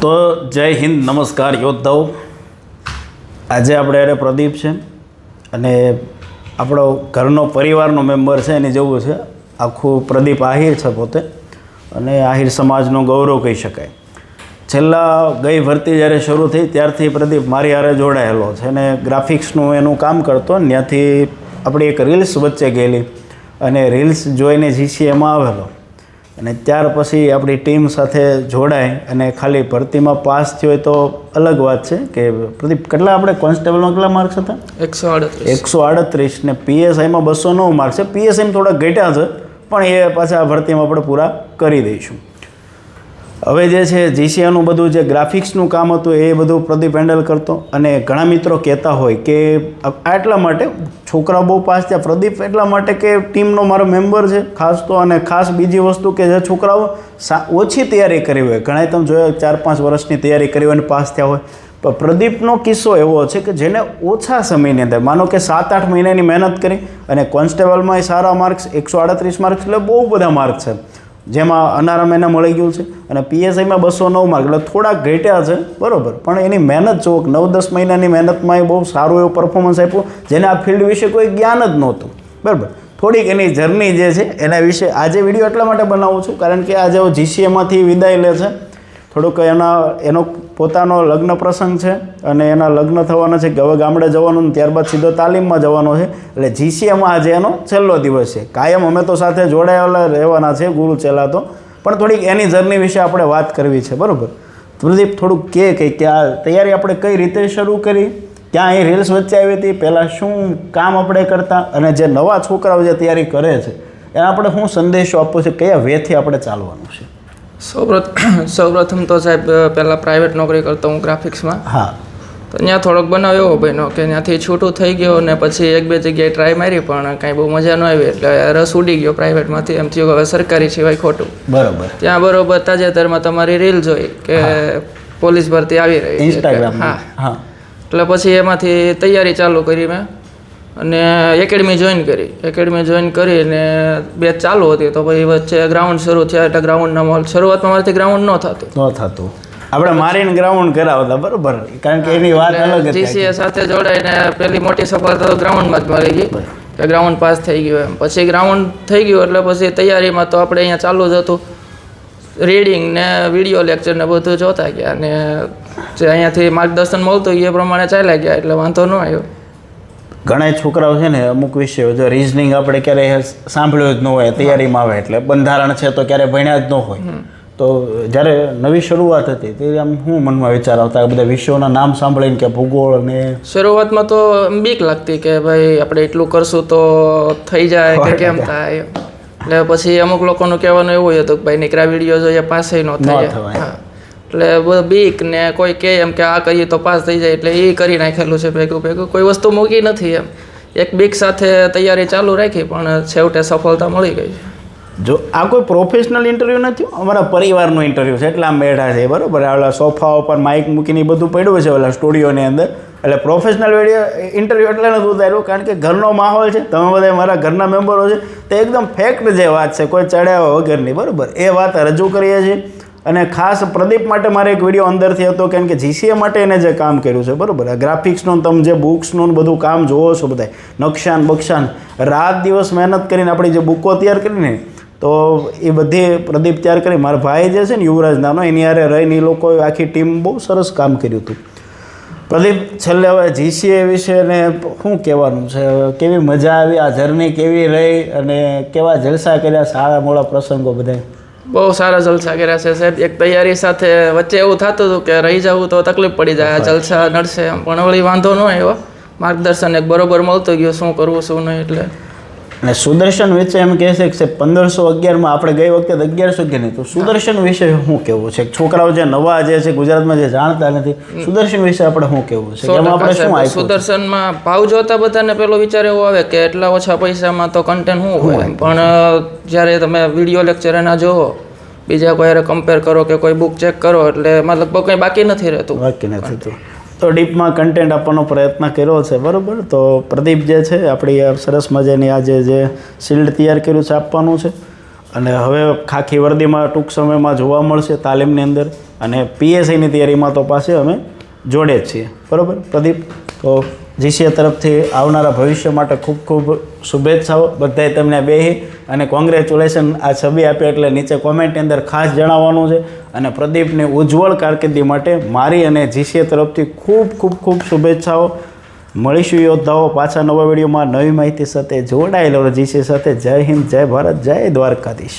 તો જય હિન્દ, નમસ્કાર યોદ્ધાઓ. આજે આપણે અરે પ્રદીપ છે અને આપણો ઘરનો પરિવારનો મેમ્બર છે, એની જેવું છે. આખું પ્રદીપ આહિર છે પોતે અને આહિર સમાજનો ગૌરવ કહી શકાય. છેલ્લા ગઈ ભરતી જ્યારે શરૂ થઈ ત્યારથી પ્રદીપ મારી હારે જોડાયેલો છે અને ગ્રાફિક્સનું એનું કામ કરતો ત્યાંથી આપણી એક રીલ્સ વચ્ચે ગયેલી અને રીલ્સ જોઈને જીસીએમાં આવેલો. અને ત્યાર પછી આપણી ટીમ સાથે જોડાય અને ખાલી ભરતીમાં પાસ થયો હોય તો અલગ વાત છે કે પ્રદીપ કેટલા આપણે કોન્સ્ટેબલમાં કેટલા માર્ક્સ હતા? એકસો આડત્રીસ. એકસો આડત્રીસ ને પીએસઆઈમાં બસો નવ માર્ક્સ છે. પીએસઆઈમાં થોડા ઘટ્યા છે પણ એ પાછા આ ભરતીમાં આપણે પૂરા કરી દઈશું. હવે જે છે જીસીઆનું બધું જે ગ્રાફિક્સનું કામ હતું એ બધું પ્રદીપ હેન્ડલ કરતો અને ઘણા મિત્રો કહેતા હોય કે આ એટલા માટે છોકરા બહુ પાસ થયા. પ્રદીપ એટલા માટે કે ટીમનો મારો મેમ્બર છે, ખાસ તો અને ખાસ બીજી વસ્તુ કે જે છોકરાઓ ઓછી તૈયારી કરી હોય. ઘણા તમે જોયા ચાર પાંચ વર્ષની તૈયારી કરી હોય અને પાસ થયા હોય. પણ પ્રદીપનો કિસ્સો એવો છે કે જેને ઓછા સમયની અંદર, માનો કે સાત આઠ મહિનાની મહેનત કરી અને કોન્સ્ટેબલમાં સારા માર્ક્સ એકસો આડત્રીસ માર્ક્સ એટલે બહુ બધા માર્ક છે. જેમાં અનારમ એને મળી ગયું છે અને પીએસઆઈમાં બસો નવ માર્ક, એટલે થોડાક ઘટ્યા છે, બરાબર. પણ એની મહેનત ચોક નવ દસ મહિનાની મહેનતમાં એ બહુ સારું એવું પરફોર્મન્સ આપ્યું, જેને આ ફિલ્ડ વિશે કોઈ જ્ઞાન જ નહોતું. બરાબર. થોડીક એની જર્ની જે છે, એના વિશે આજે વીડિયો એટલા માટે બનાવું છું, કારણ કે આજે જીસીએમાંથી વિદાય લે છે. થોડુંક એના, એનો પોતાનો લગ્ન પ્રસંગ છે અને એના લગ્ન થવાના છે. હવે ગામડે જવાનું ત્યારબાદ સીધો તાલીમમાં જવાનો છે. એટલે જીસીએમાં આજે એનો છેલ્લો દિવસ છે. કાયમ અમે તો સાથે જોડાયેલા રહેવાના છે ગુરુ ચેલા તો. પણ થોડીક એની જર્ની વિશે આપણે વાત કરવી છે. બરાબર? પ્રદીપ, થોડુંક કે કે કે આ તૈયારી આપણે કઈ રીતે શરૂ કરી? ક્યાં અહીં રીલ્સ વચ્ચે આવી હતી? પહેલાં શું કામ આપણે કરતા? અને જે નવા છોકરાઓ જે તૈયારી કરે છે, એને આપણે શું સંદેશો આપવો છે? કયા વેથી આપણે ચાલવાનું છે? સૌપ્રથમ સૌપ્રથમ તો સાહેબ પહેલાં પ્રાઇવેટ નોકરી કરતો હું ગ્રાફિક્સમાં હા. તો ત્યાં થોડોક બનાવ એવો બન્યો કે ત્યાંથી છૂટું થઈ ગયો ને પછી એક બે જગ્યાએ ટ્રાય મારી પણ કાંઈ બહુ મજા ન આવી એટલે રસ ઉડી ગયો પ્રાઇવેટમાંથી એમ થયું હવે સરકારી સિવાય ખોટું. બરોબર. ત્યાં બરોબર તાજેતરમાં તમારી રીલ જોઈ કે પોલીસ ભરતી આવી રહી છે. હા. હા. એટલે પછી એમાંથી તૈયારી ચાલુ કરી મેં. અને એકેડમી જોઈન કરી. એકેડમી જોઈન કરીને બે ચાલુ હતી. તો પછી વચ્ચે ગ્રાઉન્ડ શરૂ થયા એટલે ગ્રાઉન્ડના મોલ શરૂઆતમાં મારાથી ગ્રાઉન્ડ ન થતું. ન થતું. આપણે મારીને ગ્રાઉન્ડ કરાવતા બરોબર? કારણ કે એની વાત અલગ હતી જીસીએ સાથે જોડાઈને પેલી મોટી સફળતા તો ગ્રાઉન્ડમાં જ મળી ગઈ. કે ગ્રાઉન્ડ પાસ થઈ ગયું એમ. પછી ગ્રાઉન્ડ થઈ ગયું એટલે પછી તૈયારીમાં તો આપણે અહીંયા ચાલુ જ હતું. રીડિંગ ને વીડિયો લેક્ચર ને બધું જોતા ગયા અને જે અહીંયાથી માર્ગદર્શન મળતું એ પ્રમાણે ચાલ્યા ગયા એટલે વાંધો ન આવ્યો. ઘણા છોકરાઓ છે ને અમુક વિષયો જો રિઝનિંગ આપણે ક્યારેય સાંભળ્યું જ ન હોય તૈયારીમાં આવે એટલે. બંધારણ છે તો ક્યારે ભણ્યા જ ન હોય. તો જ્યારે નવી શરૂઆત હતી તે આમ હું મનમાં વિચાર આવતા? બધા વિષયોના નામ સાંભળીને કે ભૂગોળ ને શરૂઆતમાં તો બીક લાગતી કે ભાઈ આપણે એટલું કરશું તો થઈ જાય કે કેમ થાય? એટલે પછી અમુક લોકોનું કહેવાનું એવું હતું કે ભાઈ નીકળા વીડિયો જોઈએ પાસે ન થાય એટલે બીક ને કોઈ કહે એમ કે આ કરીએ તો પાસ થઈ જાય એટલે એ કરી નાખેલું છે ભેગું ભેગું. કોઈ વસ્તુ મૂકી નથી એમ. એક બીક સાથે તૈયારી ચાલુ રાખી પણ છેવટે સફળતા મળી ગઈ જો આ કોઈ પ્રોફેશનલ ઇન્ટરવ્યૂ નથી? અમારા પરિવારનો ઇન્ટરવ્યૂ છે, એટલા આમ બેઠા છે, બરાબર? ઓલા સોફા ઉપર માઇક મૂકીને બધું પડ્યું છે ઓલા સ્ટુડિયોની અંદર. એટલે પ્રોફેશનલ વીડિયો ઇન્ટરવ્યૂ એટલે નથી ઉતાર્યું, કારણ કે ઘરનો માહોલ છે. તમે બધા મારા ઘરના મેમ્બરો છે. તે એકદમ ફેક્ટ જે વાત છે, કોઈ ચડાવ્યા વગરની, બરાબર? એ વાત રજૂ કરીએ છીએ. અને ખાસ પ્રદીપ માટે મારે એક વીડિયો અંદરથી હતો કારણ કે જીસીએ માટે એને જે કામ કર્યું છે, બરાબર? આ ગ્રાફિક્સનું તમે જે બુક્સનું બધું કામ જોવો છો બધા નકશાન બક્ષાન રાત દિવસ મહેનત કરીને આપણી જે બુકો તૈયાર કરીને તો એ બધી પ્રદીપ તૈયાર કરી, મારા ભાઈ જે છે ને યુવરાજ નાનો, એની હારે રહીને એ લોકોએ આખી ટીમ બહુ સરસ કામ કર્યું હતું. પ્રદીપ, છેલ્લે હવે જીસીએ વિશે ને શું કહેવાનું છે? કેવી મજા આવી, આ જર્ની કેવી રહી અને કેવા જલસા કર્યા, સારા મોડા પ્રસંગો બધા બહુ સારા જલસા કર્યા છે સાહેબ. એક તૈયારી સાથે વચ્ચે એવું થતું હતું કે રહી જવું તો તકલીફ પડી જાય જલસા નડશે પણ વળી વાંધો ન આવ્યો. માર્ગદર્શન એક બરોબર મળતું ગયું. શું કરવું શું નહીં એટલે અને સુદર્શન વિશે એમ કહે છે કે પંદરસો અગિયારમાં આપણે ગઈ વખતે અગિયારસો કે નહીં તો સુદર્શન વિશે શું કેવું છે? છોકરાઓ જે નવા જે છે ગુજરાતમાં જે જાણતા નથી સુદર્શન વિશે આપણે શું કેવું છે? એમાં આપણે શું સુદર્શનમાં ભાવ જોતા બધાને પેલો વિચાર એવો આવે કે એટલા ઓછા પૈસામાં તો કન્ટેન્ટ શું હોય? પણ જ્યારે તમે વીડિયો લેક્ચર એના જોવો બીજા કોઈ કમ્પેર કરો કે કોઈ બુક ચેક કરો એટલે એમાં લગભગ કંઈ બાકી નથી રહેતું. બાકી નથી થતું તો ડીપમાં કન્ટેન્ટ આપવાનો પ્રયત્ન કર્યો છે, બરાબર? તો પ્રદીપ જે છે, આપણી સરસ મજાની આજે જે શિલ્ડ તૈયાર કર્યું છે આપવાનું છે. અને હવે ખાખી વર્દીમાં ટૂંક સમયમાં જોવા મળશે તાલીમની અંદર. અને પીએસઆઈની તૈયારીમાં તો પાસે અમે જોડે જ છીએ. બરાબર? પ્રદીપ, તો જીસીએ તરફથી આવનારા ભવિષ્ય માટે ખૂબ ખૂબ શુભેચ્છાઓ. બધાએ તમને બેહી અને કોંગ્રેચ્યુલેશન આ છબી આપી એટલે નીચે કોમેન્ટની અંદર ખાસ જણાવવાનું છે. અને પ્રદીપની ઉજ્જવળ કારકિર્દી માટે મારી અને જીસીએ તરફથી ખૂબ ખૂબ ખૂબ શુભેચ્છાઓ. મળીશું યોદ્ધાઓ પાછા નવા વિડીયોમાં. નવી માહિતી સાથે જોડાયેલો જીસી સાથે. જય હિન્દ, જય ભારત, જય દ્વારકાધીશ.